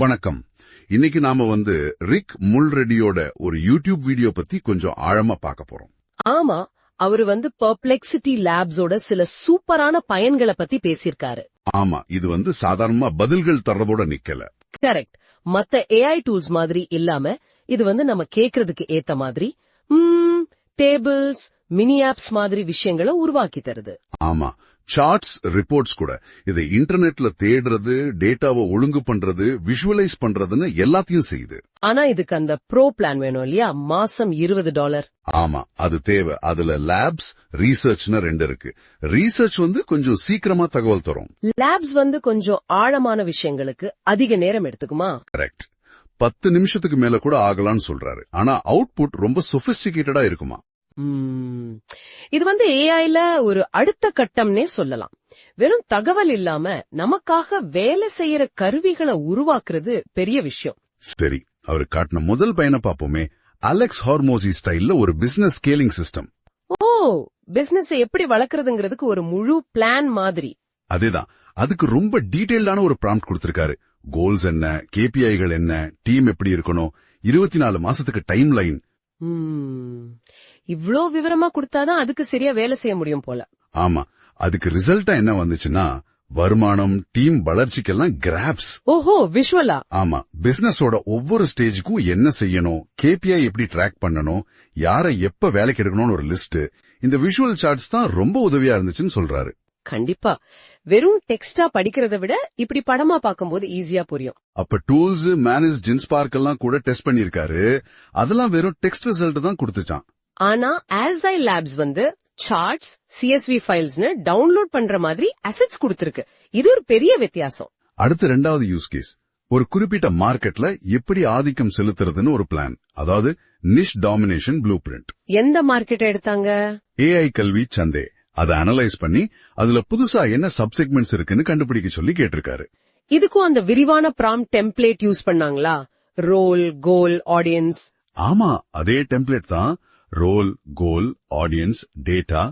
வணக்கம். இன்னைக்கு நாம வந்து ரிக் முல்ரெடியோட ஒரு யூடியூப் வீடியோ பத்தி கொஞ்சம் ஆழமா பார்க்க போறோம். ஆமா அவரு வந்து பர்ப்ளெக்சிட்டி லேப்ஸோட சில சூப்பரான பயன்களை பத்தி பேசியிருக்காரு. ஆமா இது வந்து சாதாரணமா பதில்கள் தர்றதோட நிக்கல. கரெக்ட் மத்த ஏஐ டூல்ஸ் மாதிரி இல்லாம இது வந்து நம்ம கேக்குறதுக்கு ஏத்த மாதிரி டேபிள்ஸ் மினி ஆப்ஸ் மாதிரி விஷயங்களை உருவாக்கி தருது. ஆமா. சார்ட்ஸ் ரிப்போர்ட்ஸ் கூட. இதை இன்டர்நெட்ல தேடுறது டேட்டாவை ஒழுங்கு பண்றது விஷுவலைஸ் பண்றதுன்னு எல்லாத்தையும் செய்யுது. ஆனா இதுக்கு அந்த ப்ரோ பிளான் வேணும் இல்லையா? மாசம் இருபது டாலர் ஆமா. அது தேவை. அதுல லேப்ஸ் ரீசர்ச்னு ரெண்டு இருக்கு. ரீசர்ச் வந்து கொஞ்சம் சீக்கிரமா தகவல் தரும். லேப்ஸ் வந்து கொஞ்சம் ஆழமான விஷயங்களுக்கு அதிக நேரம் எடுத்துக்குமா? கரெக்ட் பத்து நிமிஷத்துக்கு மேல கூட ஆகலாம்னு சொல்றாரு. ஆனா அவுட்புட் ரொம்ப சொபிஸ்டிகேட்டடா இருக்குமா. இது வந்து ஏஐல ஒரு அடுத்த கட்டம்னே சொல்லலாம். வெறும் தகவல் இல்லாம நமக்காக வேலை செய்யற கருவிகளை உருவாக்குறது பெரிய விஷயம். சரி அவர் காட்டின முதல் பையனை பாப்போமே அலெக்ஸ் ஹார்மோசி ஸ்டைல்ல ஒரு பிசினஸ் ஸ்கேலிங் சிஸ்டம் ஓ பிசினஸ் எப்படி வளர்க்கறதுங்கிறதுக்கு ஒரு முழு பிளான் மாதிரி. அதேதான். அதுக்கு ரொம்ப டீடைல்டான ஒரு ப்ராம்ப்ட் கொடுத்திருக்காரு. கோல்ஸ் என்ன கேபிஐகள் என்ன டீம் எப்படி இருக்கணும் இருபத்தி நாலு மாசத்துக்கு டைம் லைன். இவ்ளோ விவரமா கொடுத்தாதான் அதுக்கு சரியா வேலை செய்ய முடியும் போல. ஆமா. அதுக்கு ரிசல்ட்டா என்ன வந்துச்சுன்னா வருமானம் டீம் வளர்ச்சிக்கெல்லாம் கிராப்ஸ் ஓஹோ விஷுவலா ஆமா. பிசினஸோட ஒவ்வொரு ஸ்டேஜுக்கும் என்ன செய்யணும் கேபிஐ எப்படி ட்ராக் பண்ணணும் யாரை எப்ப வேலைக்கு எடுக்கணும்னு ஒரு லிஸ்ட் இந்த விஷுவல் சார்ட்ஸ் தான் ரொம்ப உதவியா இருந்துச்சுன்னு சொல்றாரு. கண்டிப்பா. வெறும் டெக்ஸ்டா படிக்கிறத விட இப்படி படமா பார்க்கும்போது ஈஸியா புரியும். அப்ப டூல்ஸ் மேனேஜ் ஜின்ஸ் பார்க் எல்லாம் கூட டெஸ்ட் பண்ணிருக்காரு அதெல்லாம் வெறும் டெக்ஸ்ட் ரிசல்ட் தான் கொடுத்துட்டான் ஆனா ஆஸ்ஐ லேப்ஸ் வந்து சார்ட்ஸ் சிஎஸ்வி ஃபைல்ஸ்னு டவுன்லோட் பண்ற மாதிரி அசெட்ஸ் கொடுத்திருக்கு. இது ஒரு பெரிய வித்தியாசம். அடுத்த ரெண்டாவது யூஸ் கேஸ் ஒரு குறிப்பிட்ட மார்க்கெட்ல எப்படி ஆதிக்கம் செலுத்துறதுன்னு ஒரு பிளான் அதாவது நிஷ் டாமினேஷன் ப்ளூ பிரிண்ட் எந்த மார்க்கெட் எடுத்தாங்க? ஏஐ கல்வி சந்தே. அதை அனலைஸ் பண்ணி அதுல புதுசா என்ன சப்செக்மெண்ட்ஸ் இருக்குன்னு கண்டுபிடிக்க சொல்லி கேட்டிருக்காரு. இதுக்கும் அந்த விரிவான ப்ராம் டெம்ப்ளேட் யூஸ் பண்ணாங்களா? ரோல் கோல் ஆடியன்ஸ் ஆமா அதே டெம்ப்ளேட் தான் role goal audience data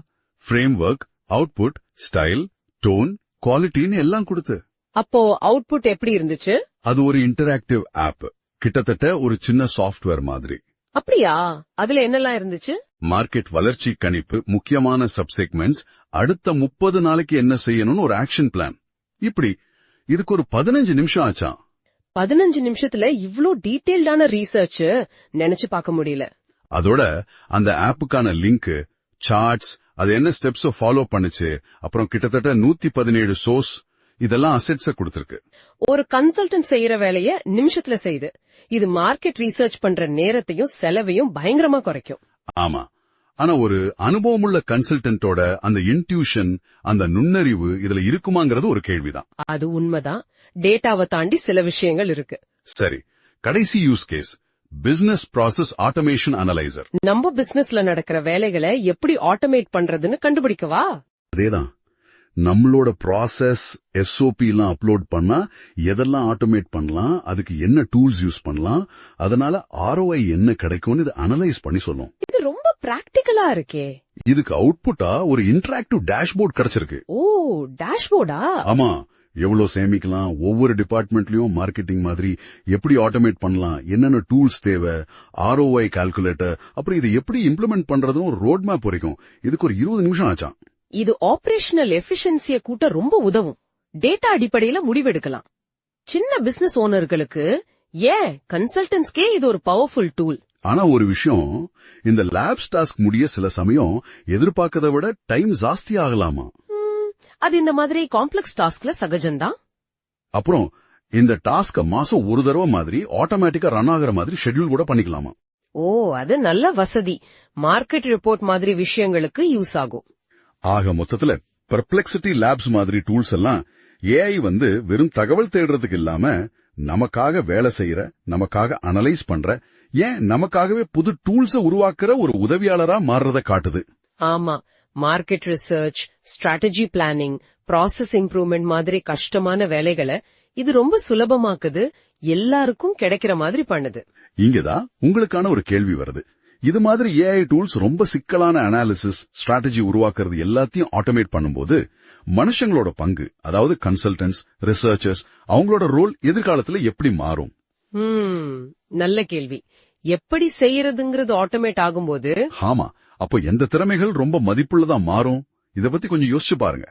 framework output style tone குவாலிட்டின்னு எல்லாம் கொடுத்து. அப்போ அவுட்புட் எப்படி இருந்துச்சு? அது ஒரு இன்டராக்டிவ் ஆப் கிட்டத்தட்ட ஒரு சின்ன சாஃப்ட்வேர் மாதிரி. அப்படியா? அதுல என்னெல்லாம் இருந்துச்சு? மார்க்கெட் வளர்ச்சி கணிப்பு முக்கியமான சப்செக்மெண்ட்ஸ் அடுத்த முப்பது நாளைக்கு என்ன செய்யணும்னு ஒரு ஆக்ஷன் பிளான் இப்படி இதுக்கு ஒரு பதினஞ்சு நிமிஷம் ஆச்சாம். பதினஞ்சு நிமிஷத்துல இவ்ளோ டீடைல்டான ரீசர்ச் நினைச்சு பார்க்க முடியல. அதோட அந்த ஆப்புக்கான லிங்க் சார்ட்ஸ் அது என்ன ஸ்டெப்ஸ் ஃபாலோ பண்ணுச்சு அப்புறம் கிட்டத்தட்ட நூத்தி பதினேழு சோர்ஸ் இதெல்லாம் அசெட்ஸ கொடுத்திருக்கு. ஒரு கன்சல்டன்ட் செய்யற வேலைய நிமிஷத்துல செய்யுது இது மார்க்கெட் ரீசர்ச் பண்ற நேரத்தையும் செலவையும் பயங்கரமா குறைக்கும். ஆமா. ஆனா ஒரு அனுபவமுள்ள கன்சல்டன்டோட அந்த இன்ட்யூஷன் அந்த நுண்ணறிவு இதுல இருக்குமாங்கிறது ஒரு கேள்விதான். அது உண்மைதான். டேட்டாவை தாண்டி சில விஷயங்கள் இருக்கு. சரி. கடைசி use case business process automation analyser நம்ம பிசினஸ்ல நடக்கிற வேலைகளை எப்படி ஆட்டோமேட் பண்றதுன்னு கண்டுபிடிக்கவா? அதேதான். நம்மளோட ப்ராசஸ் எஸ்ஓபி எல்லாம் அப்லோட் பண்ணா எதெல்லாம் ஆட்டோமேட் பண்ணலாம் அதுக்கு என்ன டூல்ஸ் யூஸ் பண்ணலாம் அதனால ஆர்ஓஐ என்ன கிடைக்கும்னு இது அனலைஸ் பண்ணி சொல்லும். இது ரொம்ப பிராக்டிக்கலா இருக்கே. இதுக்கு அவுட்புட்டா ஒரு இன்டராக்டிவ் டேஷ்போர்ட் கிடைச்சிருக்கு. ஓ டேஷ்போர்டா ஆமா. எவ்வளவு சேமிக்கலாம் ஒவ்வொரு டிபார்ட்மெண்ட்லயும் மார்க்கெட்டிங் மாதிரி எப்படி ஆட்டோமேட் பண்ணலாம் என்னென்ன டூல்ஸ் தேவை ஆர்ஓஐ கால்குலேட்டர் அப்புறம் இதை எப்படி இம்ப்ளிமெண்ட் பண்றதுன்னு ஒரு ரோட் மேப் வரைக்கும். இதுக்கு ஒரு இருபது நிமிஷம் ஆச்சாம் இது ஆபரேஷனல் எஃபிஷியன்சிய கூட்ட ரொம்ப உதவும். டேட்டா அடிப்படையில முடிவெடுக்கலாம். சின்ன பிசினஸ் ஓனர்களுக்கு ஏன் கன்சல்டன்ஸ்க்கே இது ஒரு பவர்ஃபுல் டூல் ஆனா ஒரு விஷயம் இந்த லேப்ஸ் டாஸ்க் முடிய சில சமயம் எதிர்பார்க்கறத விட டைம் ஜாஸ்தி ஆகலாமா? அது இந்த மாதிரி காம்ப்ளெக்ஸ் டாஸ்க்ல சகஜம்தான். அப்புறம் இந்த டாஸ்க மாசம் ஒரு தடவை மாதிரி ஆட்டோமேட்டிக்கா ரன் ஆகுற மாதிரி ஷெட்யூல் கூட பண்ணிக்கலாமா? ஓ அது நல்ல வசதி. மார்க்கெட் ரிப்போர்ட் மாதிரி விஷயங்களுக்கு யூஸ் ஆகும். ஆக மொத்தத்துல பெர்ப்ளெக்சிட்டி லேப்ஸ் மாதிரி டூல்ஸ் எல்லாம் ஏஐ வந்து வெறும் தகவல் தேடுறதுக்கு இல்லாம நமக்காக வேலை செய்யற நமக்காக அனலைஸ் பண்ற ஏன் நமக்காகவே புது டூல்ஸ உருவாக்குற ஒரு உதவியாளரா மாறுறத காட்டுது. ஆமா. Market research strategy planning process improvement மாதிரி கஷ்டமான வேலைகளை இது ரொம்ப சுலபமாக்குது எல்லாருக்கும் கிடைக்கிற மாதிரி பண்ணுது. இங்கதான் உங்களுக்கான ஒரு கேள்வி வருது. இது மாதிரி ஏஐ டூல்ஸ் ரொம்ப சிக்கலான அனாலிசிஸ் ஸ்ட்ராட்டஜி உருவாக்குறது எல்லாத்தையும் ஆட்டோமேட் பண்ணும்போது மனுஷங்களோட பங்கு அதாவது கன்சல்டன்ட்ஸ் ரிசர்ச்சர்ஸ் அவங்களோட ரோல் எதிர்காலத்துல எப்படி மாறும்? நல்ல கேள்வி. எப்படி செய்யறதுங்கிறது ஆட்டோமேட் ஆகும்போது ஆமா அப்போ எந்த திறமைகள் ரொம்ப மதிப்புள்ளதா மாறும்? இத பத்தி கொஞ்சம் யோசிச்சு பாருங்க.